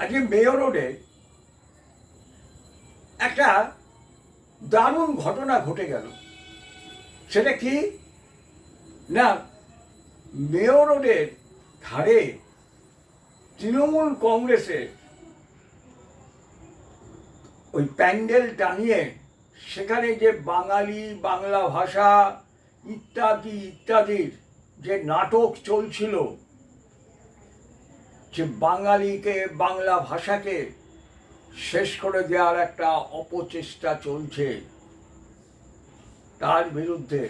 আজকে মেয়র রোডে একটা দারুণ ঘটনা ঘটে গেল। সেটা কি? না, মেয়র রোডের ধারে তৃণমূল কংগ্রেসের ওই প্যান্ডেল টানিয়ে সেখানে যে বাঙালি, বাংলা ভাষা ইত্যাদি, ইত্যাদির যে নাটক চলছিল যে বাঙালিকে, বাংলা ভাষাকে শেষ করে দেওয়ার একটা অপচেষ্টা চলছে, তার বিরুদ্ধে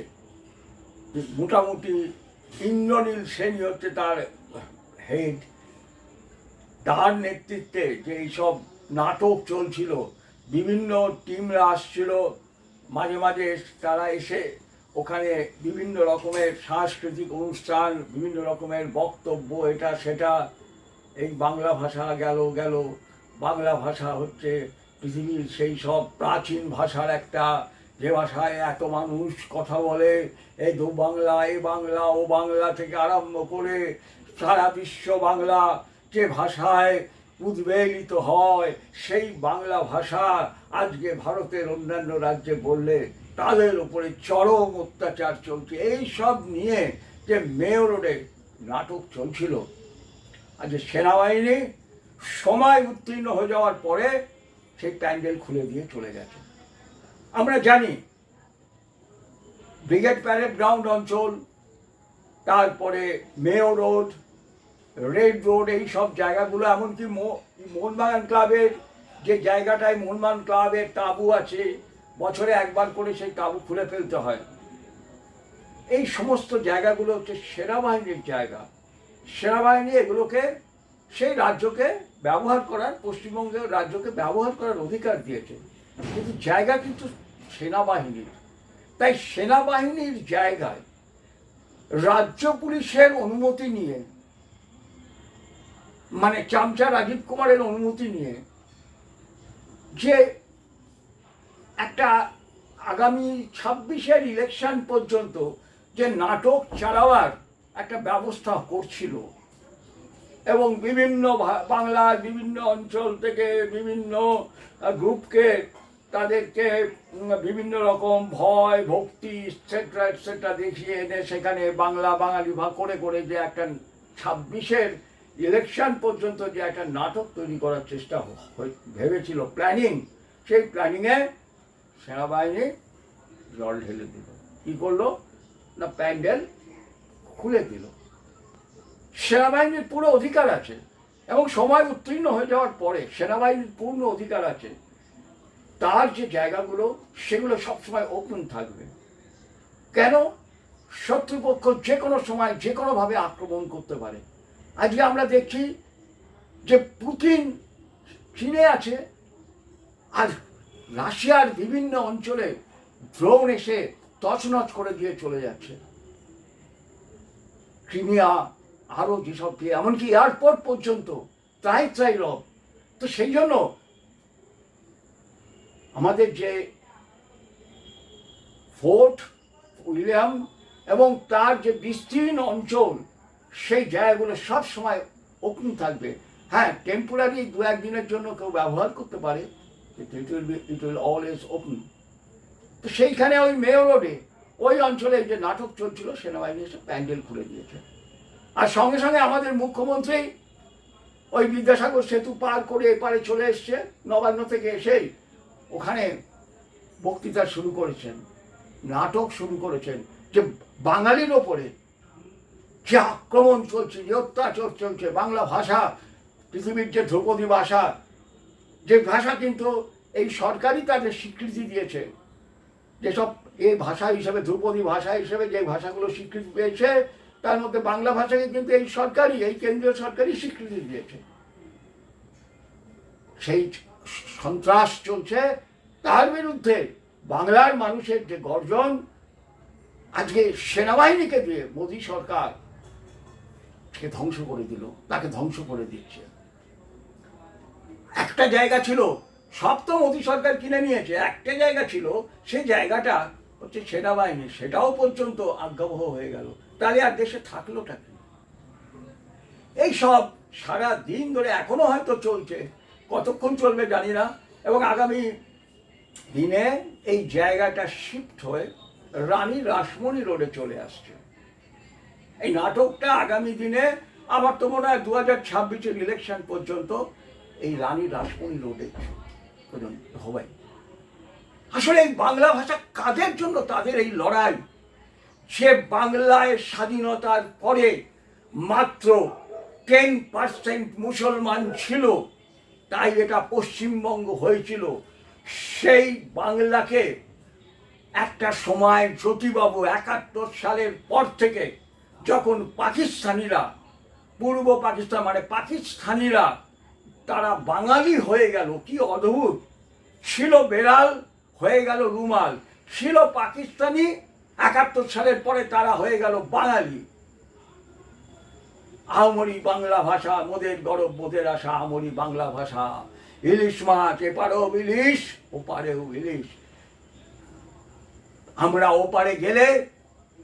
মোটামুটি ইন্দ্রনীল সেনই হচ্ছে তার হেড তার নেতৃত্বে যে এইসব নাটক চলছিল, বিভিন্ন টিমরা আসছিল, মাঝে মাঝে তারা এসে ওখানে বিভিন্ন রকমের সাংস্কৃতিক অনুষ্ঠান, বিভিন্ন রকমের বক্তব্য, এটা, সেটা এই বাংলা ভাষা গেল গেল। বাংলা ভাষা হচ্ছে পৃথিবীর সেই সব প্রাচীন ভাষার একটা যে ভাষায় এত মানুষ কথা বলে, এই দু বাংলা এই বাংলা, ও বাংলা থেকে আরম্ভ করে সারা বিশ্ব বাংলা যে ভাষায় উদ্বেলিত হয়, সেই বাংলা ভাষা আজকে ভারতের অন্যান্য রাজ্যে বললে তাদের উপরে চরম অত্যাচার চলছে। এই সব নিয়ে যে মেয়র রোডে নাটক চলছিল আজ সেনাবাহিনী সময় উত্তীর্ণ হয়ে যাওয়ার পরে সেই প্যান্ডেল খুলে দিয়ে চলে গেছে। আমরা জানি ব্রিগেড প্যারেড গ্রাউন্ড অঞ্চল, তারপরে মেয়র রোড, রেড রোড, এই সব জায়গাগুলো, এমনকি মোহনবাগান ক্লাবের যে জায়গাটায় মোহনবাগান ক্লাবের তাঁবু আছে, বছরে একবার করে সেই তাঁবু খুলে ফেলতে হয়। এই সমস্ত জায়গাগুলো হচ্ছে সেনাবাহিনীর জায়গা। সেনাবাহিনী এগুলোকে, সেই রাজ্যকে ব্যবহার করার, পশ্চিমবঙ্গের রাজ্যকে ব্যবহার করার অধিকার দিয়েছে। কিন্তু জায়গা কিন্তু সেনাবাহিনীর। তাই সেনাবাহিনীর জায়গায় রাজ্য পুলিশের অনুমতি নিয়ে মানে চামচা রাজীব কুমারের অনুমতি নিয়ে যে একটা আগামী ছাব্বিশের ইলেকশন পর্যন্ত যে নাটক চালাবার একটা ব্যবস্থা করছিল। এবং বিভিন্ন বাংলার বিভিন্ন অঞ্চল থেকে বিভিন্ন গ্রুপকে তাদেরকে বিভিন্ন রকম ভয়, ভক্তি এটসেট্রা এটসেট্রা দেখিয়ে এনে সেখানে বাংলা, বাঙালি ভাগ করে করে যে একটা ছাব্বিশের ইলেকশন পর্যন্ত যে একটা নাটক তৈরি করার চেষ্টা ভেবেছিল। প্ল্যানিং সেই প্ল্যানিংয়ে সেনাবাহিনী জল ঢেলে দিল। কী করল? না, প্যান্ডেল খুলে দিল। সেনাবাহিনীর পুরো অধিকার আছে এবং সময় উত্তীর্ণ হয়ে যাওয়ার পরে সেনাবাহিনীর পূর্ণ অধিকার আছে। তার যে জায়গাগুলো, সেগুলো সবসময় ওপেন থাকবে। কেন? শত্রুপক্ষ যে কোনো সময় যে কোনোভাবে আক্রমণ করতে পারে। আজকে আমরা দেখছি যে পুতিন চীনে আছে, আর রাশিয়ার বিভিন্ন অঞ্চলে ড্রোন এসে তছনছ করে দিয়ে চলে যাচ্ছে। ক্রিমিয়া আরও যেসব দিয়ে, এমনকি এয়ারপোর্ট পর্যন্ত, ত্রাই ত্রাই রব। তো সেই জন্য আমাদের যে ফোর্ট উইলিয়াম এবং তার যে বিস্তীর্ণ অঞ্চল, সেই জায়গাগুলো সব সময় ওপেন থাকবে। হ্যাঁ টেম্পোরারি দু একদিনের জন্য কেউ ব্যবহার করতে পারে ইট উইল অলওয়েজ ওপেন তো সেইখানে ওই মেয়র রোডে ওই অঞ্চলে যে নাটক চলছিল, সেনাবাহিনী এসে প্যান্ডেল খুলে দিয়েছে। আর সঙ্গে সঙ্গে আমাদের মুখ্যমন্ত্রী ওই বিদ্যাসাগর সেতু পার করে এপারে চলে এসছে, নবান্ন থেকে এসেই ওখানে বক্তৃতা শুরু করেছেন, নাটক শুরু করেছেন, যে বাঙালির ওপরে যে আক্রমণ চলছে, যে অত্যাচার চলছে, বাংলা ভাষা, পৃথিবীর যে ধ্রুপদী ভাষা, যে ভাষা কিন্তু এই সরকারই তাদের স্বীকৃতি দিয়েছে। যেসব এই ভাষা হিসেবে, ধ্রুপদী ভাষা হিসেবে যে ভাষাগুলো স্বীকৃতি পেয়েছে তার মধ্যে বাংলা ভাষাকে কিন্তু এই সরকারই, এই কেন্দ্রীয় সরকারই স্বীকৃতি দিয়েছে। সেই সন্ত্রাস চলছে, তার বিরুদ্ধে বাংলার মানুষের যে গর্জন, আজকে সেনাবাহিনীকে দিয়ে মোদী সরকার কে ধ্বংস করে দিল, তাকে ধ্বংস করে দিচ্ছে। একটা জায়গা ছিল সব তো মোদী সরকার কিনে নিয়েছে, একটা জায়গা ছিল, সেই জায়গাটা হচ্ছে সেনাবাহিনী সেটাও পর্যন্ত আজ্ঞাবহ হয়ে গেল। তাহলে আর দেশে থাকলোটা কি এই সব সারা দিন ধরে এখনও হয়তো চলছে। কতক্ষণ চলবে জানি না। এবং আগামী দিনে এই জায়গাটা শিফট হয়ে রানী রাসমণি রোডে চলে আসছে। এই নাটকটা আগামী দিনে আমার তো মনে হয় দু হাজার ছাব্বিশের ইলেকশন পর্যন্ত এই রানী রাসমণি রোডে হবে আসলে এই বাংলা ভাষা কাদের জন্য তাদের এই লড়াই? সে বাংলায় স্বাধীনতার পরে মাত্র টেন পার্সেন্ট মুসলমান ছিল, তাই এটা পশ্চিমবঙ্গ হয়েছিল। সেই বাংলাকে একটা সময় জ্যোতিবাবু একাত্তর সালের পর থেকে যখন পাকিস্তানিরা, পূর্ব পাকিস্তান মানে পাকিস্তানিরা, তারা বাঙালি হয়ে গেল, কি অদ্ভুত। ছিল বেড়াল হয়ে গেল রুমাল। ছিল পাকিস্তানি, একাত্তর সালের পরে তারা হয়ে গেল বাঙালি। আমরি বাংলা ভাষা, মোদের গরব, মোদের আশা আমরি বাংলা ভাষা। ইলিশ মাছ, এপারেও ইলিশ, ওপারেও ইলিশ। আমরা ওপারে গেলে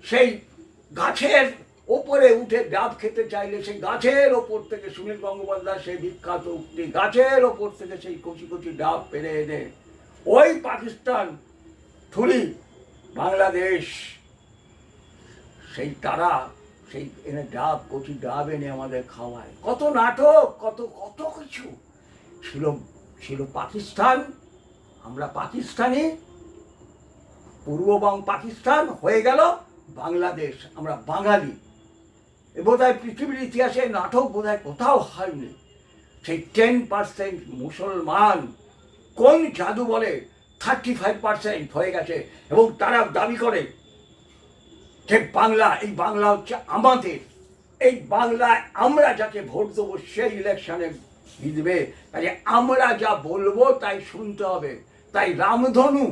সেই গাছের ওপরে উঠে ডাব খেতে চাইলে সেই গাছের ওপর থেকে সুনীল গঙ্গোপাধ্যায় সেই বিখ্যাত উক্তি, গাছের ওপর থেকে সেই কচি কচি ডাব পেরে এনে ওই পাকিস্তান থুলি বাংলাদেশ। সেই তারা, সেই এনে ডাব, কচি ডাব এনে আমাদের খাওয়ায়। কত নাটক, কত কত কিছু। ছিল ছিল পাকিস্তান, আমরা পাকিস্তানি। পূর্ববঙ্গ পাকিস্তান হয়ে গেল বাংলাদেশ, আমরা বাঙালি। এ বোধহয় পৃথিবীর ইতিহাসে নাটক বোধহয় কোথাও হয়নি সেই টেন পার্সেন্ট মুসলমান কোন জাদু বলে থার্টি ফাইভ পার্সেন্ট হয়ে গেছে এবং তারা দাবি করে যে বাংলা, এই বাংলা হচ্ছে আমাদের। এই বাংলায় আমরা যাকে ভোট দেবো সেই ইলেকশনে জিতবে। কাজে আমরা যা বলব তাই শুনতে হবে। তাই রামধনু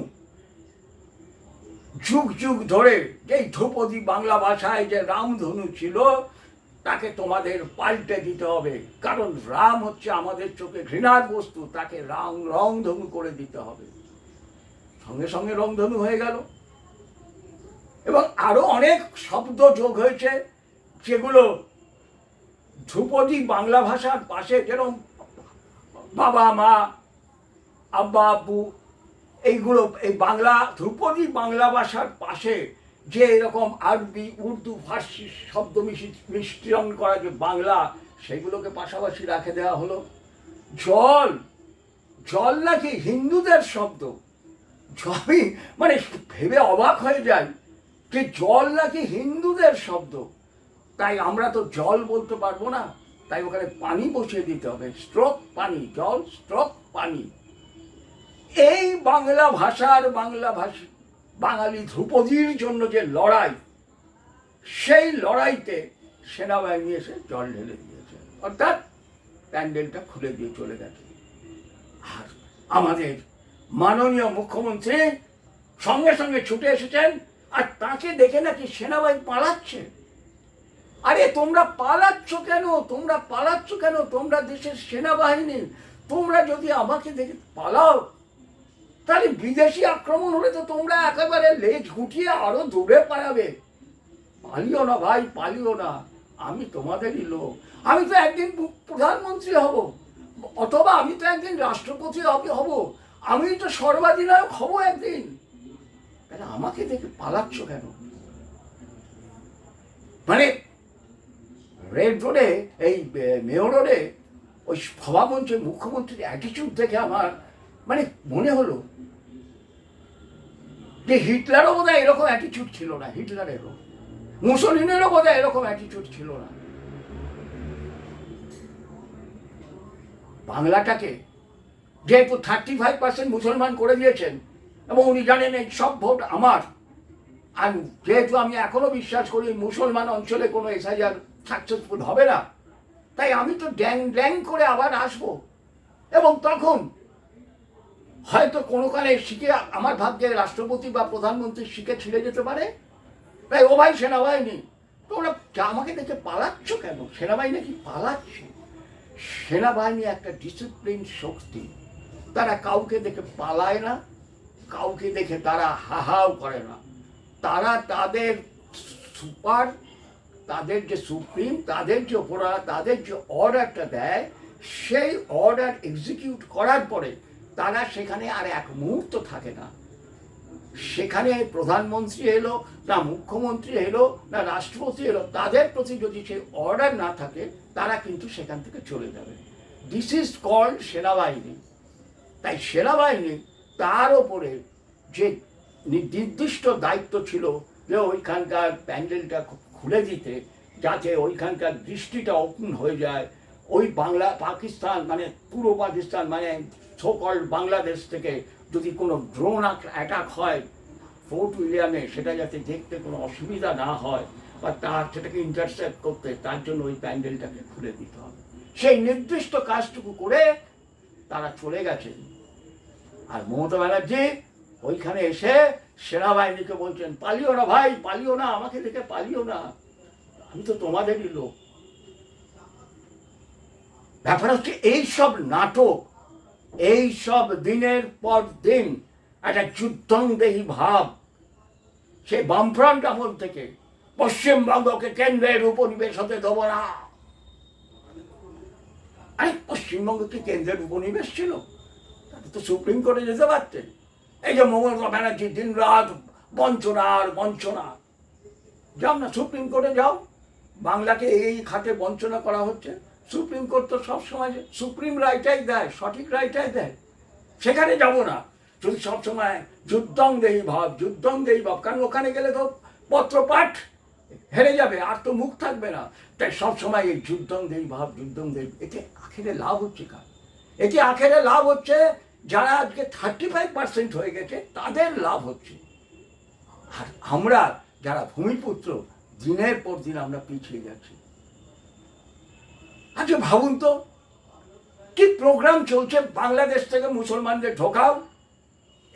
যুগ যুগ ধরে যেই ধ্রুপদী বাংলা ভাষায় যে রামধনু ছিল তাকে তোমাদের পাল্টে দিতে হবে। কারণ রাম হচ্ছে আমাদের চোখে ঘৃণার বস্তু, তাকে রাম রংধনু করে দিতে হবে। সঙ্গে সঙ্গে রংধনু হয়ে গেল। এবং আরও অনেক শব্দ যোগ হয়েছে, যেগুলো ধ্রুপদী বাংলা ভাষার পাশে যেরকম বাবা, মা, আব্বা, আব্বু, এইগুলো, এই বাংলা, ধ্রুপদী বাংলা ভাষার পাশে যে এরকম আরবি, উর্দু, ফার্সি শব্দ মিশি- মিশ্রণ করা যে বাংলা, সেগুলোকে পাশাপাশি রাখে দেওয়া হলো। জল জল নাকি হিন্দুদের শব্দ। জলই মানে ভেবে অবাক হয়ে যায় যে জল নাকি হিন্দুদের শব্দ। তাই আমরা তো জল বলতে পারব না। তাই ওখানে পানি বসিয়ে দিতে হবে। স্ট্রোক পানি, জল স্ট্রোক পানি। এই বাংলা ভাষার বাংলা ভাষা বাঙালি ধ্রুপদীর জন্য যে লড়াই, সেই লড়াইতে সেনাবাহিনী এসে জল ঢেলে দিয়েছে। অর্থাৎ প্যান্ডেলটা খুলে দিয়ে চলে গেছে। আর আমাদের মাননীয় মুখ্যমন্ত্রী সঙ্গে সঙ্গে ছুটে এসেছেন, আর তাকে দেখে নাকি সেনাবাহিনী পালাচ্ছে। আরে, তোমরা পালাচ্ছ কেন? তোমরা পালাচ্ছ কেন? তোমরা দেশের সেনাবাহিনী, তোমরা যদি আমাকে দেখে পালাও তাহলে বিদেশি আক্রমণ হলে তো তোমরা একেবারে লেজ গুটিয়ে আরও দূরে পালাবে। পালিও না ভাই, পালিও না। আমি তোমাদেরই লোক। আমি তো একদিন প্রধানমন্ত্রী হব। অথবা আমি তো একদিন রাষ্ট্রপতি হব। আমি তো সর্বাধিনায়ক হব একদিন। আমাকে দেখে পালাচ্ছ কেন? মানে রেড রোডে, এই মেয়র রোডে ওই সভামঞ্চে মুখ্যমন্ত্রীর অ্যাটিটিউড দেখে আমার মানে মনে হলো যে হিটলারও বোধহয় এরকম অ্যাটিটিউড ছিল না, হিটলারেরও। মুসলিনেরও বোধহয় এরকম অ্যাটিটিউড ছিল না। বাংলাটাকে যেহেতু থার্টি ফাইভ পার্সেন্ট মুসলমান করে দিয়েছেন, এবং উনি জানেন এই সব ভোট আমার, আর যেহেতু আমি এখনও বিশ্বাস করি মুসলমান অঞ্চলে কোনো এসআইআর সাকসেসফুল হবে না, তাই আমি তো ড্যাং ড্যাং করে আবার আসব। এবং তখন হয়তো কোনো কালে শিখে আমার ভাগ্যে রাষ্ট্রপতি বা প্রধানমন্ত্রী শিখে ছিঁড়ে যেতে পারে। তাই ও ভাই সেনাবাহিনী, তোমরা আমাকে দেখে পালাচ্ছ কেন? সেনাবাহিনী কি পালাচ্ছে? সেনাবাহিনী একটা ডিসিপ্লিন শক্তি। তারা কাউকে দেখে পালায় না, কাউকে দেখে তারা হাহাও করে না। তারা তাদের সুপার, তাদের যে সুপ্রিম, তাদের যে ওপরা, তাদের যে অর্ডারটা দেয়, সেই অর্ডার এক্সিকিউট করার পরে তারা সেখানে আর এক মুহূর্ত থাকে না। সেখানে প্রধানমন্ত্রী এলো, না মুখ্যমন্ত্রী এলো, না রাষ্ট্রপতি এলো, তাদের প্রতি যদি সেই অর্ডার না থাকে, তারা কিন্তু সেখান থেকে চলে যাবে। দিস ইজ কল্ড সেনাবাহিনী। তাই সেনাবাহিনী তার ওপরে যে নির্দিষ্ট দায়িত্ব ছিল যে ওইখানকার প্যান্ডেলটা খুলে দিতে, যাতে ওইখানকার দৃষ্টিটা ওপেন হয়ে যায়, ওই বাংলা, পাকিস্তান মানে পূর্ব পাকিস্তান মানে সকল বাংলাদেশ থেকে যদি কোনো ড্রোন অ্যাটাক হয় ফোর্ট উইলিয়ামে সেটা যাতে দেখতে কোনো অসুবিধা না হয়, বা তার সেটাকে ইন্টারসেপ্ট করতে, তার জন্য ওই প্যান্ডেলটাকে খুলে দিতে হবে। সেই নির্দিষ্ট কাজটুকু করে তারা চলে গেছেন আর মমতা ব্যানার্জি ওইখানে এসে সেনাবাহিনীকে বলছেন, পালিও না ভাই, পালিও না, আমাকে দেখে পালিও না। আমি তো তোমাদেরই লোক। ব্যাপার হচ্ছে, এইসব নাটক এই সব দিনের পর দিন একটা যুদ্ধংদেহী ভাব। সে বামফ্রন্ট আমল থেকে পশ্চিমবঙ্গকে কেন্দ্রের উপনিবেশ হতে দেবো না। আরে, পশ্চিমবঙ্গ কি কেন্দ্রের উপনিবেশ ছিল? তাহলে তো সুপ্রিম কোর্টে যেতে পারতেন। এই যে মমতা ব্যানার্জি দিন রাত বঞ্চনা আর বঞ্চনা। যাও না, সুপ্রিম কোর্টে যাও। বাংলাকে এই খাতে বঞ্চনা করা হচ্ছে। সুপ্রিম কোর্ট তো সবসময় সুপ্রিম রায়টাই দেয়, সঠিক রায়টাই দেয়। সেখানে যাব না। যদি সবসময় যুদ্ধং দেহি ভাব, যুদ্ধং দেহি ভাব। কারণ ওখানে গেলে তো পত্রপাঠ হেরে যাবে, আর তো মুখ থাকবে না। তাই সবসময় এই যুদ্ধং দেহি ভাব, যুদ্ধং দেহি এতে আখেরে লাভ হচ্ছে কার? এতে আখেরে লাভ হচ্ছে যারা আজকে থার্টি ফাইভ পার্সেন্ট হয়ে গেছে, তাদের লাভ হচ্ছে। আর আমরা যারা ভূমিপুত্র, দিনের পর দিন আমরা পিছিয়ে যাচ্ছি। আচ্ছা ভাবুন তো, কি প্রোগ্রাম চলছে বাংলাদেশ থেকে মুসলমানদের ঢোকাও?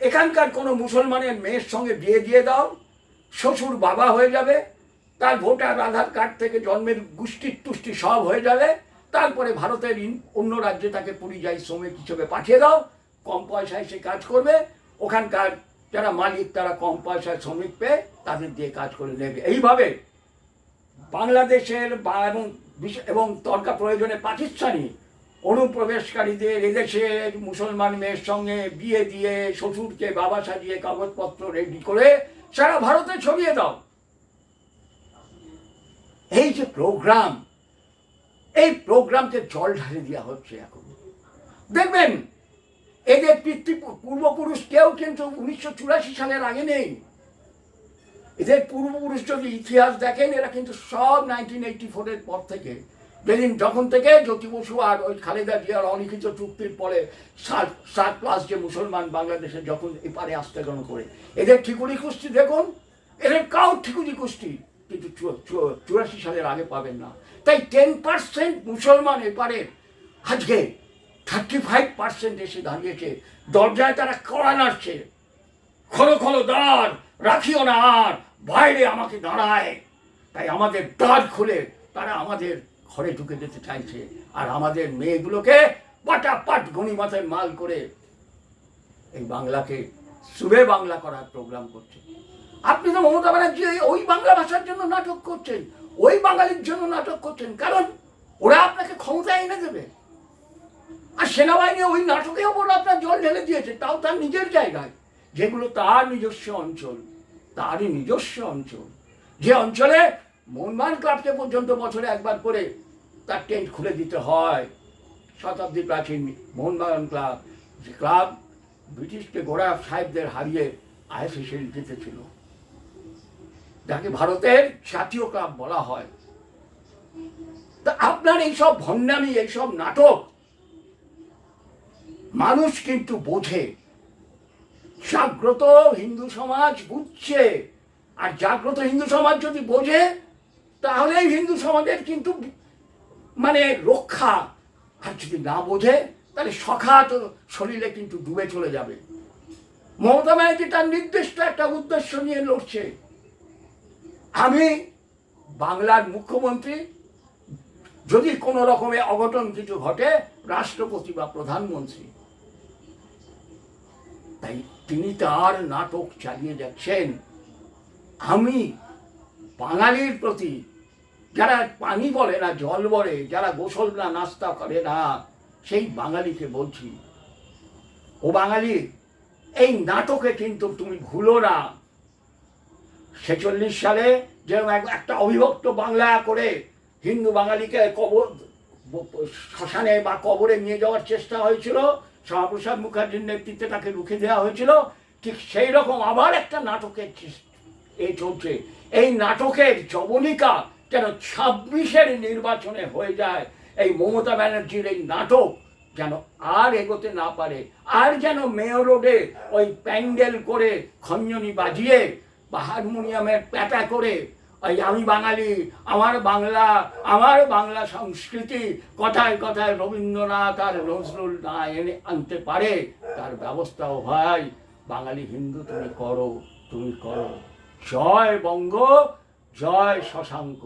এখানকার কোনো মুসলমানের মেয়ের সঙ্গে বিয়ে দিয়ে দাও, শ্বশুর বাবা হয়ে যাবে, তার ভোটার, আধার কার্ড থেকে জন্মের গোষ্ঠীর তুষ্টি সব হয়ে যাবে, তারপরে ভারতের অন্য রাজ্যে তাকে পরিযায়ী শ্রমিক হিসেবে পাঠিয়ে দাও, কম পয়সায় সে কাজ করবে, ওখানকার যারা মালিক তারা কম পয়সায় শ্রমিক পেয়ে তাদের দিয়ে কাজ করে নেবে। এইভাবে বাংলাদেশের বা এবং এবং তর্কা প্রয়োজনে পাকিস্তানি অনুপ্রবেশকারীদের এদেশের মুসলমান মেয়ের সঙ্গে বিয়ে দিয়ে শ্বশুরকে বাবা সাজিয়ে কাগজপত্র রেডি করে সারা ভারতে ছড়িয়ে দাও। এই যে প্রোগ্রাম এই প্রোগ্রামকে জল ঢালে দেওয়া হচ্ছে এখন। দেখবেন, এদের পিতৃ পূর্বপুরুষ কেউ কিন্তু উনিশশো চুরাশি সালের আগে নেই। এদের পূর্বপুরুষ যদি ইতিহাস দেখেন, এরা কিন্তু সব নাইনটিন এইটি ফোরের পর থেকে। যেদিন যখন থেকে জ্যোতি বসু আর ওই খালেদা জিয়ার অলিখিত চুক্তির পরে ষাট ষাট প্লাস যে মুসলমান বাংলাদেশে যখন এপারে আসতে গ্রহণ করে। এদের ঠিকুরি কুস্তি দেখুন, এদের কাউ ঠিকুরি কুস্তি কিন্তু চুরাশি সালের আগে পাবেন না। তাই টেন পার্সেন্ট মুসলমান এপারে আজকে থার্টি ফাইভ পার্সেন্ট এসে দাঁড়িয়েছে। দরজায় তারা কড়া নাড়ছে। খলো খলো দ্বার রাখিও না আর। বাইরে আমাকে দাঁড়ায়। তাই আমাদের দ্বার খুলে তারা আমাদের ঘরে ঢুকে যেতে চাইছে। আর আমাদের মেয়েগুলোকে পাটাপাট গণিমাতের মাল করে এই বাংলাকে সুবে বাংলা করার প্রোগ্রাম করছে। আপনি তো মমতা ব্যানার্জি ওই- বাংলা ভাষার জন্য নাটক করছেন, ওই বাঙালির জন্য নাটক করছেন। কারণ ওরা আপনাকে ক্ষমতা এনে দেবে। আর সেনাবাহিনী ওই নাটকের ওপর আপনার জল ঢেলে দিয়েছে, তাও তার নিজের জায়গায়, যেগুলো তার নিজস্ব অঞ্চল। তারই নিজস্ব অঞ্চল। যে অঞ্চলে মোহনবাগান ক্লাবকে পর্যন্ত বছরে একবার করে তার টেন্ট খুলে দিতে হয়। শতাব্দী প্রাচীন মোহনবাগান ক্লাব যে ক্লাব ব্রিটিশকে গোড়া সাহেবদের হারিয়ে আইএফএসএল জিতেছিল যাকে ভারতের জাতীয় ক্লাব বলা হয়। তা আপনার এইসব ভণ্ডামি, এইসব নাটক মানুষ কিন্তু বোঝে। জাগ্রত হিন্দু সমাজ বুঝছে। আর জাগ্রত হিন্দু সমাজ যদি বোঝে, তাহলে হিন্দু সমাজের কিন্তু মানে রক্ষা। আর যদি না বোঝে, তাহলে সখাত শরীরে কিন্তু ডুবে চলে যাবে। মমতা ব্যানার্জি তার নির্দিষ্ট একটা উদ্দেশ্য নিয়ে লড়ছে। আমি বাংলার মুখ্যমন্ত্রী, যদি কোনো রকমের অঘটন কিছু ঘটে, রাষ্ট্রপতি বা প্রধানমন্ত্রী, তাই তিনি তার নাটক চালিয়ে যাচ্ছেন। আমি বাঙালির প্রতি যারা পানি বলে না, জল বলে, যারা গোসল না, নাস্তা করে না, সেই বাঙালিকে বলছি, ও বাঙালি, এই নাটকে কিন্তু তুমি ভুলো না। ছেচল্লিশ সালে যেরকম এক- একটা অবিভক্ত বাংলা করে হিন্দু বাঙালিকে কবর, শ্মশানে বা কবরে নিয়ে যাওয়ার চেষ্টা হয়েছিল শ্যামাপ্রসাদ মুখার্জির নেতৃত্বে তাকে রুখে দেওয়া হয়েছিল, ঠিক সেই রকম আবার একটা নাটকের চেস- এ চলছে। এই নাটকের জবনিকা যেন ছাব্বিশের নির্বাচনে হয়ে যায়, এই মমতা ব্যানার্জির এই নাটক যেন আর এগোতে না পারে, আর যেন মেয়র রোডে ওই প্যান্ডেল করে খঞ্জনি বাজিয়ে বা হারমোনিয়ামের প্যাপা করে ওই আমি বাঙালি, আমার বাংলা আমার বাংলা সংস্কৃতি কথায় কথায় রবীন্দ্রনাথ আর নজরুল না এনে আনতে পারে, তার ব্যবস্থাও হয়। বাঙালি হিন্দু, তুমি করো তুমি করো। জয় বঙ্গ, জয় শশাঙ্ক।